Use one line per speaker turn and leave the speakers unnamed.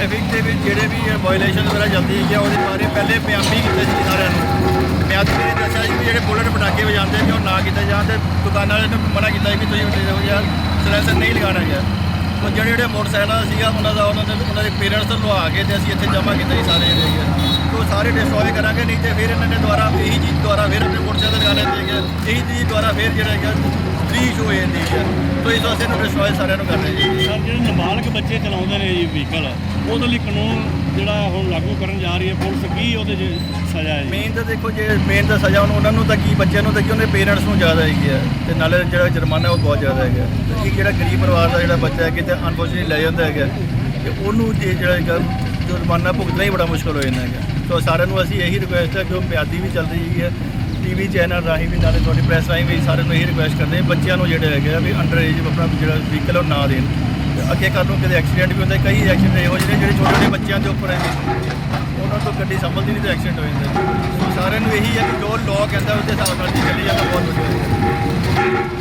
Traffic ਦੇ ਵਿੱਚ ਜਿਹੜੇ ਵੀ ਵਾਇਲੇਸ਼ਨ ਵਗੈਰਾ ਜਾਂਦੀ ਹੈ ਉਹਦੇ ਬਾਰੇ ਪਹਿਲੇ ਪਿਆਮੀ ਕੀਤੇ ਸੀ ਸਾਰਿਆਂ ਨੂੰ। ਮੈਂ ਮਿਆਦ ਨੇ ਦੱਸਿਆ ਸੀ ਵੀ ਜਿਹੜੇ ਬੁਲਟ ਪਟਾਕੇ ਵਜਾਉਂਦੇ ਨੇ, ਉਹ ਨਾ ਕੀਤੇ ਜਾਣ ਤੇ ਦੁਕਾਨਾਂ ਵਾਲਿਆਂ ਨੇ ਮਨਾ ਕੀਤਾ ਸੀ ਵੀ ਤੁਸੀਂ ਇਹੋ ਜਿਹਾ ਸਿਲੈਂਸਰ ਨਹੀਂ ਲਗਾਉਣਾ ਗਿਆ ਉਹ ਜਿਹੜੇ ਜਿਹੜੇ ਮੋਟਰਸਾਈਕਲ ਸੀਗਾ, ਉਹਨਾਂ ਦਾ ਉਹਨਾਂ ਦੇ ਉਹਨਾਂ ਦੇ ਪੇਰੈਂਟਸ ਤੋਂ ਲਵਾ ਕੇ ਤੇ ਅਸੀਂ ਇੱਥੇ ਜਮ੍ਹਾਂ ਕੀਤਾ ਸੀ ਸਾਰੇ ਜਿਹੜੇ ਹੈਗੇ ਉਹ ਸਾਰੇ ਡਿਸਟਰੋਏ ਕਰਾਂਗੇ, ਨਹੀਂ ਤੇ ਫਿਰ ਇਹਨਾਂ ਨੇ ਦੁਆਰਾ ਇਹੀ ਚੀਜ਼ ਦੁਆਰਾ ਫਿਰ ਆਪਣੇ ਮੋਟਰਸਾਈਕਲ ਲਗਾ ਲੈਂਦੇ ਹੈਗੇ ਇਹੀ ਚੀਜ਼ ਦੁਆਰਾ ਫਿਰ ਜਿਹੜਾ ਹੈਗਾ ਰੀਚ ਹੋ ਜਾਂਦੀ ਹੈ। ਤੋ ਇਸ ਵਾਸਤੇ ਨੂੰ ਡਿਸਟਰੋਏ ਸਾਰਿਆਂ ਨੂੰ ਕਰਨਾ ਜੀ।
ਸਰ ਜਿਹੜੇ ਨਾਬਾਲਗ ਬੱਚੇ ਚਲਾਉਂਦੇ ਨੇ ਜੀ ਵਹੀਕਲ ਉਹਦੇ ਲਈ ਕਾਨੂੰਨ ਜਿਹੜਾ ਹੁਣ ਲਾਗੂ ਕਰਨ ਜਾ ਰਹੀ ਹੈ ਪੁਲਿਸ ਕੀ ਉਹਦੇ 'ਚ ਸਜ਼ਾ ਹੈ
ਮੇਨ ਤਾਂ ਦੇਖੋ ਜੇ ਮੇਨ ਤਾਂ ਸਜ਼ਾ ਉਹਨੂੰ ਨੂੰ ਤਾਂ ਕੀ ਬੱਚਿਆਂ ਨੂੰ ਤਾਂ ਕੀ ਉਹਦੇ ਪੇਰੈਂਟਸ ਨੂੰ ਜ਼ਿਆਦਾ ਹੈਗੀ ਹੈ। ਤੇ ਨਾਲੇ ਜਿਹੜਾ ਜੁਰਮਾਨਾ ਉਹ ਬਹੁਤ ਜ਼ਿਆਦਾ ਹੈਗਾ। ਇੱਕ ਜਿਹੜਾ ਗਰੀਬ ਪਰਿਵਾਰ ਦਾ ਜਿਹੜਾ ਬੱਚਾ ਹੈ ਕਿਤੇ ਅਨਫੋਰਚੂਨੇਟਲੀ ਲੈ ਜਾਂਦਾ ਹੈਗਾ। ਤੇ ਉਹਨੂੰ ਜੇ ਜਿਹੜਾ ਹੈਗਾ ਜੁਰਮਾਨਾ ਭੁਗਤਣਾ ਹੀ ਬੜਾ ਮੁਸ਼ਕਲ ਹੋ ਜਾਂਦਾ ਹੈਗਾ। ਸੋ ਸਾਰਿਆਂ ਨੂੰ ਅਸੀਂ ਇਹੀ ਰਿਕੁਐਸਟ ਹੈ ਕਿ ਉਹ ਮਿਆਦੀ ਵੀ ਚੱਲ ਰਹੀ ਹੈ। ਟੀਵੀ ਚੈਨਲ ਰਾਹੀਂ ਵੀ ਨਾਲੇ ਤੁਹਾਡੀ ਪ੍ਰੈਸ ਰਾਹੀਂ ਵੀ ਸਾਰਿਆਂ ਨੂੰ ਇਹੀ ਰਿਕੁਐਸਟ ਕਰਦੇ ਹਾਂ, ਬੱਚਿਆਂ ਨੂੰ ਜਿਹੜੇ ਹੈਗੇ ਆ ਵੀ ਅੰਡਰ ਏਜ ਆਪਣਾ ਜਿਹੜਾ ਵਹੀਕਲ ਉਹ ਨਾ ਦੇਣ। ਤੇ ਅੱਗੇ ਕੱਲ੍ਹ ਨੂੰ ਕਿਤੇ ਐਕਸੀਡੈਂਟ ਵੀ ਹੁੰਦਾ, ਕਈ ਐਕਸੀਡੈਂਟ ਇਹੋ ਜਿਹੇ ਨੇ ਜਿਹੜੇ ਛੋਟੇ ਛੋਟੇ ਬੱਚਿਆਂ ਦੇ ਉੱਪਰ ਹੈ ਉਹਨਾਂ ਤੋਂ ਗੱਡੀ ਸੰਭਲਦੀ ਨਹੀਂ ਤੇ ਐਕਸੀਡੈਂਟ ਹੋ ਜਾਂਦਾ। ਸੋ ਸਾਰਿਆਂ ਨੂੰ ਇਹੀ ਹੈ ਕਿ ਜੋ ਲਾਅ ਕਹਿੰਦਾ, ਉਹਦੇ ਹਿਸਾਬ ਨਾਲ ਜੀ ਚੱਲੀ ਜਾਂਦਾ, ਬਹੁਤ ਵਧੀਆ।